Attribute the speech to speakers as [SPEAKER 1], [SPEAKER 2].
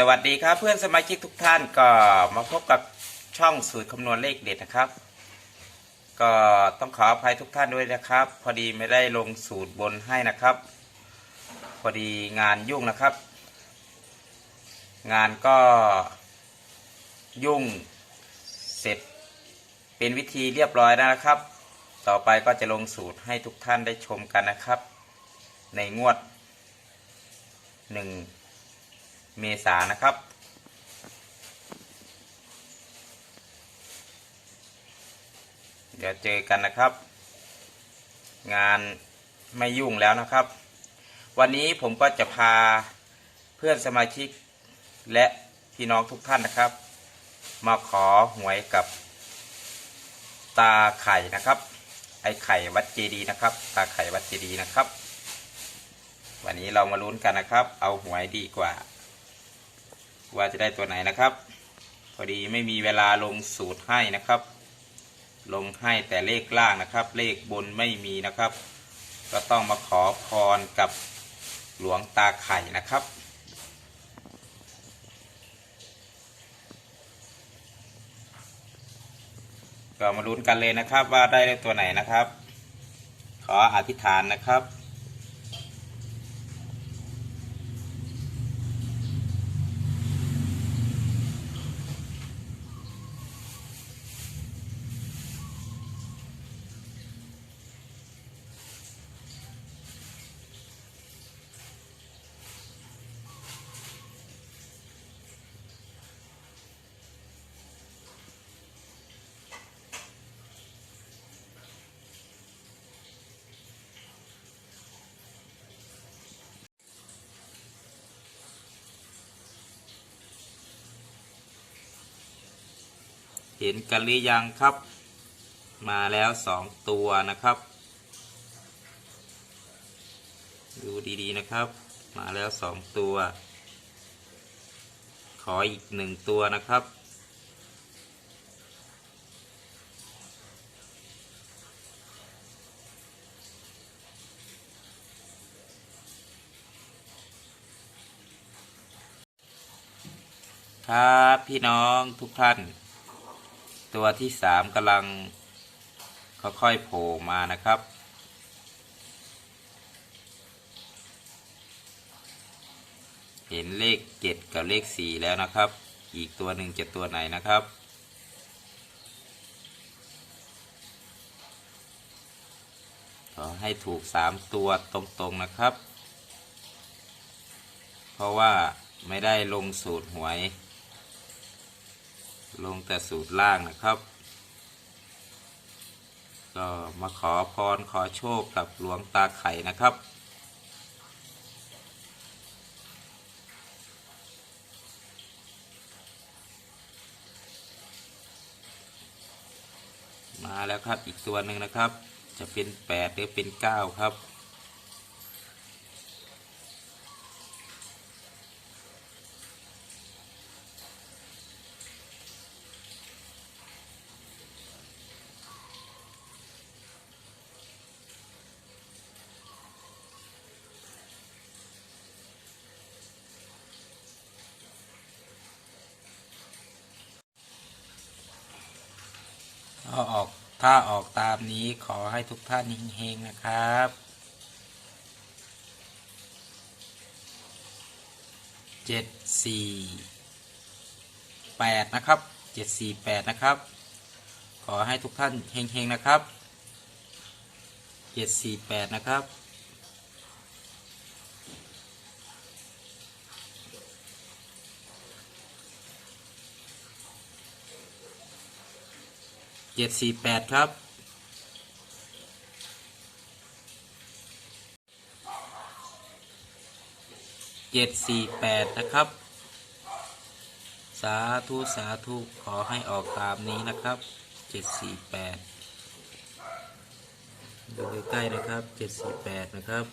[SPEAKER 1] สวัสดีครับเพื่อนสมาชิกทุกท่านก็มาพบกับช่องสูตรคำนวณเลขเด็ดนะครับ ก็ต้องขออภัยทุกท่านด้วยนะครับ พอดีไม่ได้ลงสูตรบนให้นะครับ พอดีงานยุ่งนะครับ งานก็ยุ่งเสร็จเป็นวิธีเรียบร้อยแล้วนะครับ ต่อไปก็จะลงสูตรให้ทุกท่านได้ชมกันนะครับ ในงวดหนึ่ง เมษานะครับ เดี๋ยวเจอกันนะครับ งานไม่ยุ่งแล้วนะครับ วันนี้ผมก็จะพาเพื่อนสมาชิกและพี่น้องทุกท่านนะครับ มาขอหวยกับตาไข่นะครับ ไอไข่วัดเจดีย์นะครับ ตาไข่วัดเจดีย์นะครับ วันนี้เรามาลุ้นกันนะครับ เอาหวยดีกว่า ว่าจะได้ตัวไหนนะครับ พอดีไม่มีเวลาลงสูตรให้นะครับ ลงให้แต่เลขล่างนะครับ เลขบนไม่มีนะครับ ก็ต้องมาขอพรกับหลวงตาไข่นะครับก็มาลุ้นกันเลยนะครับว่าได้เลขตัวไหนนะครับ ขออธิษฐานนะครับ เห็นกันหรือยังครับ มาแล้วสองตัวนะครับ ดูดีๆนะครับ มาแล้วสองตัว ขออีกหนึ่งตัวนะครับครับพี่น้องทุกท่าน ตัวที่สามกำลังค่อยๆโผล่มานะครับ เห็นเลขเจ็ดกับเลขสี่แล้วนะครับ อีกตัวหนึ่งจะตัวไหนนะครับขอให้ถูกสามตัวตรงๆนะครับ เพราะว่าไม่ได้ลงสูตรหวย ลงแต่สูตรล่างนะครับ ก็มาขอพรขอโชคกับหลวงตาไข่นะครับ มาแล้วครับอีกตัวหนึ่งนะครับ จะเป็นแปดหรือเป็นเก้าครับ ถ้าออกถ้าออกตามนี้ขอให้ทุกท่านเฮงๆนะครับ เจ็ดสี่แปดนะครับเจ็ดสี่แปดนะครับ ขอให้ทุกท่านเฮงๆนะครับเจ็ดสี่แปดนะครับ เจ็ดสี่แปดครับ เจ็ดสี่แปดนะครับ สาธุ สาธุ ขอให้ออกตามนี้นะครับเจ็ดสี่แปดดูใกล้ๆนะครับเจ็ดสี่แปดนะครับ